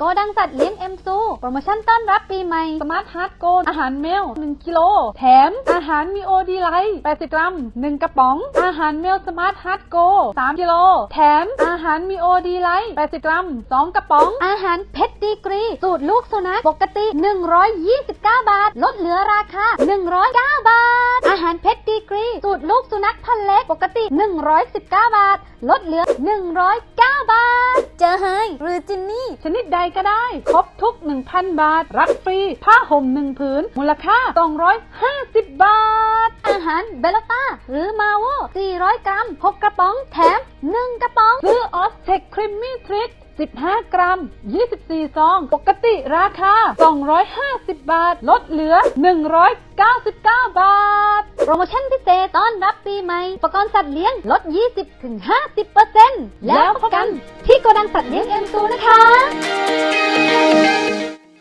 โกดังจัดเลี้ยงเอ็มซู โปรโมชั่นต้อนรับปีใหม่ สมาร์ทฮาร์ดโกอาหารเมล 1 กิโล แถม อาหารมีโอดีไลท์80 กรัม 1 กระป๋อง อาหารเมลสมาร์ทฮาร์ดโก3กิโล แถม อาหารมีโอดีไลท์80 กรัม 2 กระป๋อง อาหารเพชรดีกรี สูตรลูกสุนัข ปกติ 129 บาท ลดเหลือราคา 109 บาท อาหารเพชรดีกรี สูตรลูกสุนัขพันเล็ก ปกติ 119 บาท ลดเหลือ 109 บาท เจอไฮหรือจินนี่ ชนิดใดก็ได้ ครบทุก 1,000 บาท รับฟรี ผ้าห่ม1ผืน มูลค่า 250 บาท อาหารเบลต้า หรือมาโว400 กรัม6กระป๋อง แถม 1 กระป๋องซื้อออสเทคครีมมี่ทริก15 กรัม 24 ซอง ปกติราคา 250 บาท ลดเหลือ 199 บาท โปรโมชั่นพิเศษต้อนรับปีใหม่ อุปกรณ์สัตว์เลี้ยง ลด 20-50%แล้วพบกันที่กด สัตว์เลี้ยงแอมซูนะคะ